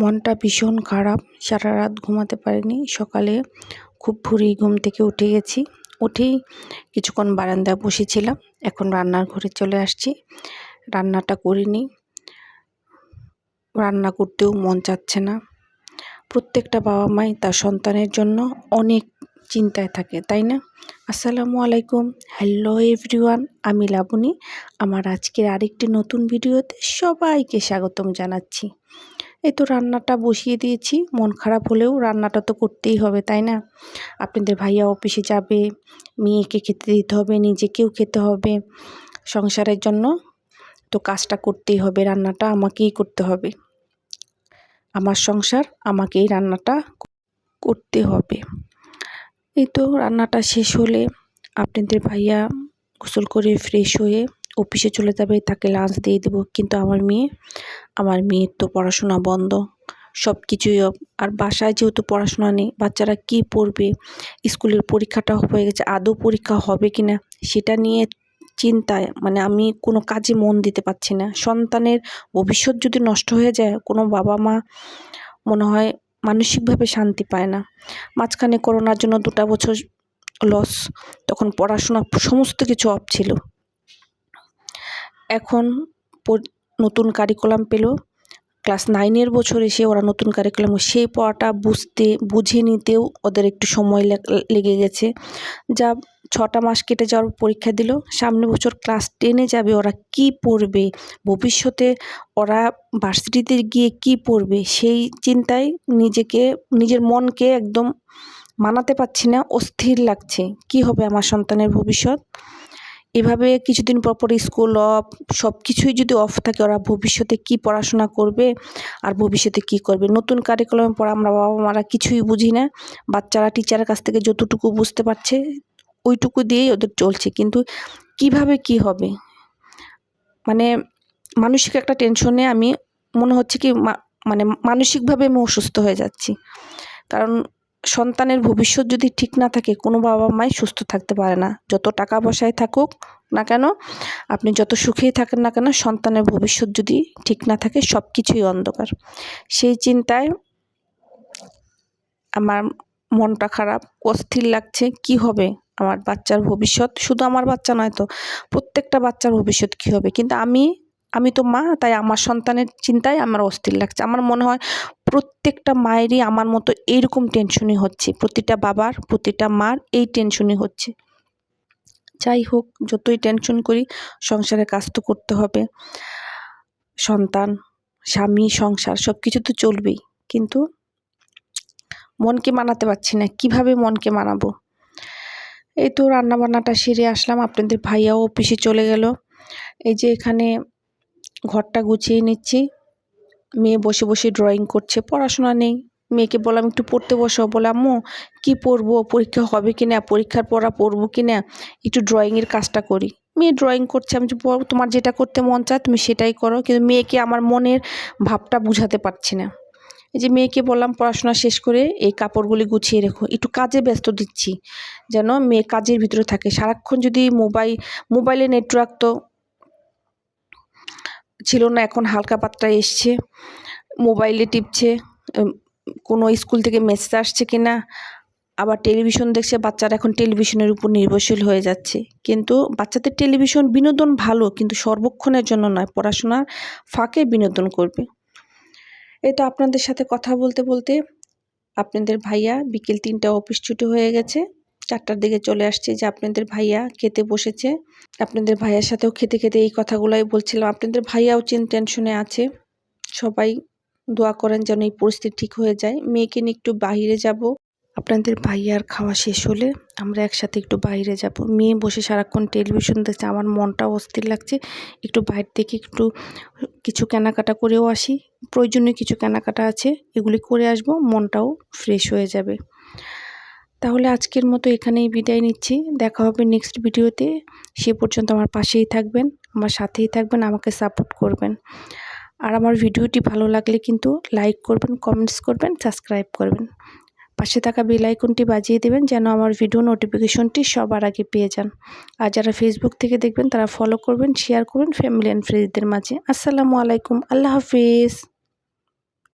মনটা ভীষণ খারাপ সারা রাত ঘুমাতে পারিনি। সকালে খুব ভোরে ঘুম থেকে উঠে গেছি। উঠেই কিছুক্ষণ বারান্দায় বসেছিলাম। এখন রান্নার ঘরে চলে আসছি। রান্নাটা করিনি রান্না করতেও মন চাচ্ছে না। প্রত্যেকটা বাবা মাই তার সন্তানের জন্য অনেক চিন্তায় থাকে, তাই না? আসসালামু আলাইকুম। হ্যালো এভরিওয়ান, আমি লাবণী। আমার আজকের আরেকটি নতুন ভিডিওতে সবাইকে স্বাগতম জানাচ্ছি। এই তো রান্নাটা বসিয়ে দিয়েছি। মন খারাপ হলেও রান্নাটা তো করতেই হবে, তাই না? আপনাদের ভাইয়া অফিসে যাবে, মেয়েকে খেতে দিতে হবে, নিজেকেও খেতে হবে। সংসারের জন্য তো কাজটা করতেই হবে, রান্নাটা আমাকেই করতে হবে। আমার সংসার, আমাকেই রান্নাটা করতে হবে। এই তো রান্নাটা শেষ হলে আপনাদের ভাইয়া গোসল করে ফ্রেশ হয়ে অফিসে চলে যাবে, তাকে লাঞ্চ দিয়ে দেবো। কিন্তু আমার মেয়ে, আমার মেয়ের তো পড়াশোনা বন্ধ। সব কিছুই আর বাসায় যেহেতু পড়াশোনা নেই, বাচ্চারা কি পড়বে? স্কুলের পরীক্ষাটা হয়ে গেছে, আদৌ পরীক্ষা হবে কি না সেটা নিয়ে চিন্তায় মানে আমি কোনো কাজে মন দিতে পারছি না। সন্তানের ভবিষ্যৎ যদি নষ্ট হয়ে যায়, কোনো বাবা মা মনে হয় মানসিকভাবে শান্তি পায় না। মাঝখানে করোনার জন্য দুটা বছর লস তখন পড়াশোনা সমস্ত কিছু অফ ছিল। এখন নতুন কারিকুলাম পেল। ক্লাস নাইনের বছর এসে ওরা নতুন কারিকুলাম সেই পড়াটা বুঝতে, বুঝে নিতেও ওদের একটু সময় লেগে গেছে। যা ছটা মাস কেটে যাওয়ার পরীক্ষা দিল। সামনে বছর ক্লাস টেনে যাবে ওরা কি পড়বে? ভবিষ্যতে ওরা ভার্সিটিতে গিয়ে কি পড়বে? সেই চিন্তায় নিজেকে, নিজের মনকে একদম মানাতে পারছি না, অস্থির লাগছে। কি হবে আমার সন্তানের ভবিষ্যৎ? এভাবে কিছুদিন পর পর স্কুল অফ সব কিছুই যদি অফ থাকে, ওরা ভবিষ্যতে কি পড়াশোনা করবে আর ভবিষ্যতে কি করবে? নতুন কারিকুলামে পড়া, আমরা বাবা মারা কিছুই বুঝি না। বাচ্চারা টিচারের কাছ থেকে যতটুকু বুঝতে পারছে, ওইটুকু দিয়েই ওদের চলছে। কিন্তু কীভাবে কি হবে? মানে মানসিক একটা টেনশনে আমি, মনে হচ্ছে কি মানে মানসিকভাবে আমি অসুস্থ হয়ে যাচ্ছি। কারণ সন্তানের ভবিষ্যৎ যদি ঠিক না থাকে, কোনো বাবা মাই সুস্থ থাকতে পারে না। যত টাকা পয়সায় থাকুক না কেন, আপনি যত সুখেই থাকেন না কেন, সন্তানের ভবিষ্যৎ যদি ঠিক না থাকে সব কিছুই অন্ধকার। সেই চিন্তায় আমার মনটা খারাপ, অস্থির লাগছে, কি হবে? আমার বাচ্চার ভবিষ্যৎ? শুধু আমার বাচ্চা নয় তো, প্রত্যেকটা বাচ্চার ভবিষ্যৎ কী হবে? কিন্তু আমি আমি তো মা, তাই আমার সন্তানের চিন্তায় আমার অস্থির লাগছে। আমার মনে হয় প্রত্যেকটা মায়েরই আমার মতো এইরকম টেনশনই হচ্ছে। প্রতিটা বাবার, প্রতিটা মার এই টেনশনই হচ্ছে। যাই হোক, যতই টেনশন করি, সংসারের কাজ তো করতে হবে। সন্তান, স্বামী, সংসার সব কিছু তো চলবেই। কিন্তু মনকে মানাতে পারছি না। কীভাবে মনকে মানাবো? এই তো রান্নাবান্নাটা সেরে আসলাম। আপনাদের ভাইয়াও অফিসে চলে গেল। এই যে এখানে ঘরটা গুছিয়ে নিচ্ছি। মেয়ে বসে বসে ড্রয়িং করছে, পড়াশোনা নেই। মেয়েকে বললাম, একটু পড়তে বসো। বলে আম্মু কী পড়ব? পরীক্ষা হবে কি না পরীক্ষার পড়া পড়ব কি না একটু ড্রয়িংয়ের কাজটা করি। মেয়ে ড্রয়িং করছে। আমি তোমার যেটা করতে মন চায়, তুমি সেটাই করো। কিন্তু মেয়েকে আমার মনের ভাবটা বুঝাতে পারছি না। এই যে মেয়েকে বললাম, পড়াশোনা শেষ করে এই কাপড়গুলি গুছিয়ে রেখো। একটু কাজে ব্যস্ত দিচ্ছি, যেন মেয়ে কাজের ভিতরে থাকে। সারাক্ষণ যদি মোবাইল, মোবাইলে নেটওয়ার্ক তো ছিল না, এখন হালকা পাত্রা এসছে। মোবাইলে টিপছে কোনো স্কুল থেকে মেসেজ আসছে কি না, আবার টেলিভিশন দেখছে, বাচ্চারা এখন টেলিভিশনের উপর নির্ভরশীল হয়ে যাচ্ছে। কিন্তু বাচ্চাদের টেলিভিশন বিনোদন ভালো, কিন্তু সর্বক্ষণের জন্য নয়, পড়াশোনার ফাঁকে বিনোদন করবে। এই তো আপনাদের সাথে কথা বলতে বলতে আপনাদের ভাইয়া বিকেল তিনটা অফিস ছুটি হয়ে গেছে। চারটার দিকে চলে আসছে যে আপনাদের ভাইয়া খেতে বসেছে। আপনাদের ভাইয়ার সাথেও খেতে খেতে এই কথাগুলোই বলছিলাম। আপনাদের ভাইয়াও চিন টেনশনে আছে। সবাই দোয়া করেন যেন এই পরিস্থিতি ঠিক হয়ে যায়। মেয়েকে নিয়ে একটু বাহিরে যাব। আপনাদের ভাইয়ার খাওয়া শেষ হলে আমরা একসাথে একটু বাইরে যাব। মেয়ে বসে সারাক্ষণ টেলিভিশন দেখছে। আমার মনটাও অস্থির লাগছে। একটু বাইরে থেকে একটু কিছু কেনাকাটা করেও আসি। প্রয়োজনীয় কিছু কেনাকাটা আছে, এগুলি করে আসব। মনটাও ফ্রেশ হয়ে যাবে। তাহলে আজকের মতো এখানেই বিদায় নিচ্ছি। দেখা হবে নেক্সট ভিডিওতে। সে পর্যন্ত আমার পাশেই থাকবেন, আমার সাথেই থাকবেন, আমাকে সাপোর্ট করবেন। আর আমার ভিডিওটি ভালো লাগলে কিন্তু লাইক করবেন কমেন্টস করবেন সাবস্ক্রাইব করবেন। পাশে থাকা বেল আইকনটি বাজিয়ে দেবেন যেন আমার ভিডিও নোটিফিকেশনটি সবার আগে পেয়ে যান। আর যারা ফেসবুক থেকে দেখবেন, তারা ফলো করবেন শেয়ার করবেন ফ্যামিলি অ্যান্ড ফ্রেন্ডসদের মাঝে। আসসালামু আলাইকুম, আল্লাহ হাফিজ।